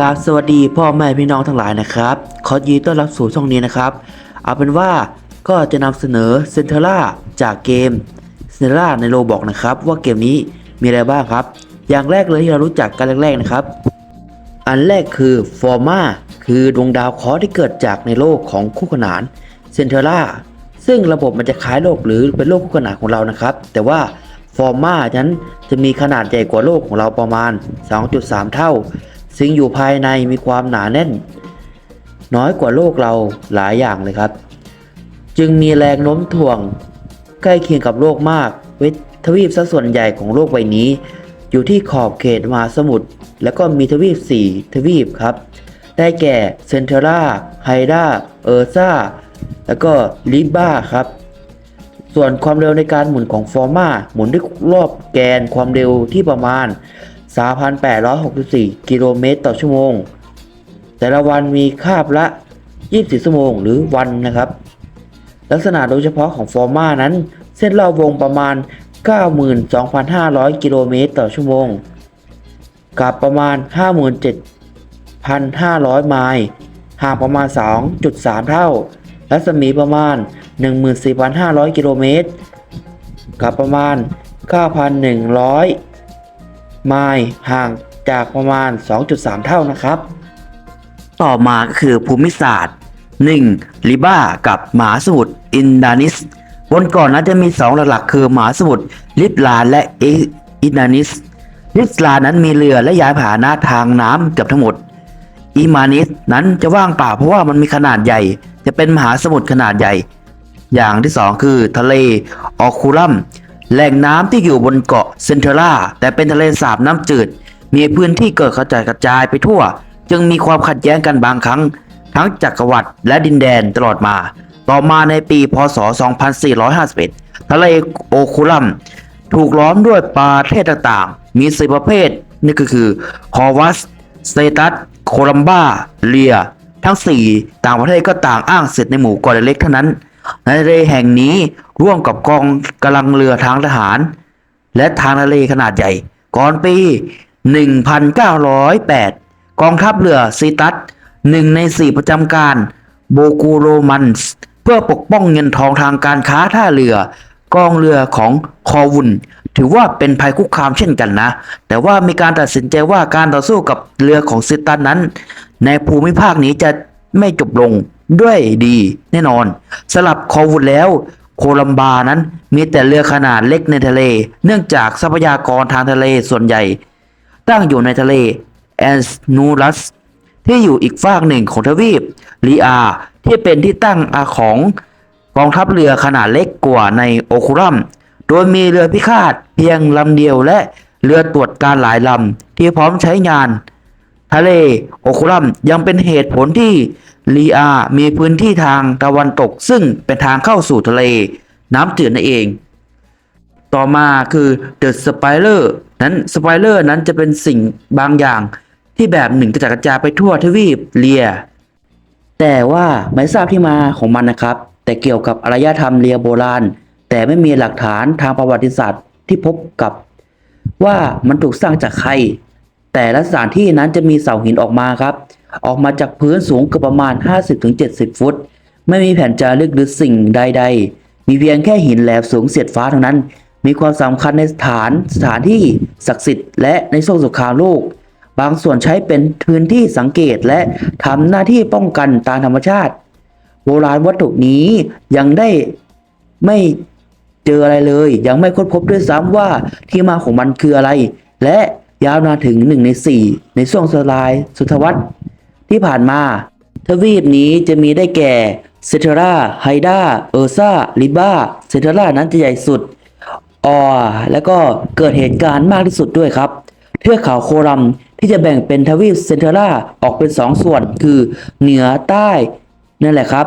กราบสวัสดีพ่อแม่พี่น้องทั้งหลายนะครับ ขอยินดีต้อนรับสู่ช่องนี้นะครับ เอาเป็นว่าก็จะนำเสนอเซนเทล่าจากเกมเซนเทล่าในโลบอกนะครับ ว่าเกมนี้มีอะไรบ้างครับ อย่างแรกเลยที่เรารู้จักกันแรกๆนะครับ อันแรกคือฟอร์มาคือดวงดาวเคราะห์ที่เกิดจากในโลกของคู่ขนานเซนเทล่าซึ่งระบบมันจะคล้ายโลกหรือเป็นโลกคู่ขนานของเรานะครับ แต่ว่าฟอร์มานั้นจะมีขนาดใหญ่กว่าโลกของเราประมาณ 2.3 เท่า สิ่งอยู่ภายในมีความหนาแน่น น้อยกว่าโลกเราหลายอย่างเลยครับ จึงมีแรงโน้มถ่วง ใกล้เคียงกับโลกมากเวททวีปซะส่วนใหญ่ของโลกใบนี้ อยู่ที่ขอบเขตมหาสมุทรแล้วก็มีทวีป 4 ทวีปครับ ได้แก่เซนเทราไฮดาเออร์ซาแล้วก็ลิบ้าครับ ส่วนความเร็วในการหมุนของฟอร์มาหมุนด้วยรอบแกนความเร็วที่ประมาณ 3,864 กิโลเมตรต่อชั่วโมง แต่ละวันมีคาบละ 24 ชั่วโมงหรือวันนะครับ ลักษณะโดยเฉพาะของฟอร์มานั้น เส้นรอบวงประมาณ 92,500 กิโลเมตรต่อชั่วโมง กับประมาณ 57,500 ไมล์ห่างประมาณ 2.3 เท่า รัศมีประมาณ 14,500 กิโลเมตร กับประมาณ 9,100 ไมล์ห่างจากประมาณ 2.3 เท่านะครับ ต่อมาก็คือภูมิศาสตร์ 1. ลิบ้ากับมหาสมุทรอินดานิสบนก่อนนั้นจะมีสองหลักๆ คือมหาสมุทรลิปลานและเออินดานิสลิปลานนั้นมีเรือและยานพาหนะทางน้ำเกือบทั้งหมดอิมานิสนั้นจะว่างเปล่าเพราะว่ามันมีขนาดใหญ่ จะเป็นมหาสมุทรขนาดใหญ่ อย่างที่สองคือทะเลออคูลัม แหล่งน้ำที่อยู่บนเกาะเซนเทราแต่เป็นทะเลสาบน้ำจืด มีพื้นที่เกิดกระจายกระจายไปทั่ว จึงมีความขัดแย้งกันบางครั้ง ทั้งจักรวรรดิและดินแดนตลอดมา ต่อมาในปีพศ 2451 ทะเลโอคูลัม ถูกล้อมด้วยประเทศต่างๆ มีสี่ประเภทนี่ก็คือคอวัสสเตตัส โคลัมบา เลีย ทั้ง 4 ต่างประเทศก็ต่างอ้างสิทธิ์ในหมู่เกาะเล็กๆเท่านั้น ในทะเลแห่งนี้ ร่วมกับกองกำลังเรือทางทหาร และทางทะเลขนาดใหญ่ ก่อนปี 1908 กองทัพเรือซีตัสหนึ่งในสี่ประจำการโบกูโรมันส์เพื่อปกป้องเงินทองทางการค้าท่าเรือกองเรือของคอวุนถือว่าเป็นภัยคุกคามเช่นกันนะ แต่ว่ามีการตัดสินใจว่าการต่อสู้กับเรือของซิตันนั้น ในภูมิภาคนี้จะไม่จบลงด้วยดีแน่นอน สลับคอวุนแล้ว โคลัมบานั้นมีแต่เรือขนาดเล็กในทะเล เนื่องจากทรัพยากรทางทะเลส่วนใหญ่ ตั้งอยู่ในทะเลแอนสนูรัสที่อยู่อีกฝากหนึ่งของทวีปลีอาที่เป็นที่ตั้งอาของกองทัพเรือขนาดเล็กกว่าในโอคุรัม โดยมีเรือพิฆาตเพียงลำเดียวและเรือตรวจการหลายลำที่พร้อมใช้งาน ทะเลโอคุรัมยังเป็นเหตุผลที่ลีอา มีพื้นที่ทางตะวันตก ซึ่งเป็นทางเข้าสู่ทะเล น้ำจืดนั่นเอง ต่อมาคือ The Spider นั้น Spider นั้นจะเป็นสิ่งบางอย่างที่แบบหนึ่งกระจัดกระจายไปทั่วทวีปเลีย แต่ว่าไม่ทราบที่มาของมันนะครับ แต่เกี่ยวกับอารยธรรมเลียโบราณ แต่ไม่มีหลักฐานทางประวัติศาสตร์ที่พบกับ ว่ามันถูกสร้างจากใคร แต่ละสถานที่นั้นจะมีเสาหินออกมาครับ ออกมาจากพื้นสูงเกือบประมาณ 50-70 ฟุต ไม่มีแผ่นจารึกหรือสิ่งใด ๆ มีเพียงแค่หินแหลมสูงเสียดฟ้าเท่านั้น มีความสำคัญในสถานสถานที่ศักดิ์สิทธิ์และในโซนสงครามโลก บางส่วนใช้เป็นพื้นที่สังเกตและทำหน้าที่ป้องกันตามธรรมชาติ โบราณวัตถุนี้ยังได้ไม่เจออะไรเลย ยังไม่ค้นพบด้วยซ้ำว่าที่มาของมันคืออะไร และ ยาวนานถึงหนึ่งในสี่ในช่วงสลายสุทวัตที่ผ่านมา ทวีปนี้จะมีได้แก่เซเทราไฮดาเออร์ซาลิบ้าเซเทรานั้นจะใหญ่สุดออแล้วก็เกิดเหตุการณ์มากที่สุดด้วยครับ เทือกเขาโคลัมที่จะแบ่งเป็นทวีปเซนเทราออกเป็นสองส่วนคือเหนือใต้นั่นแหละครับ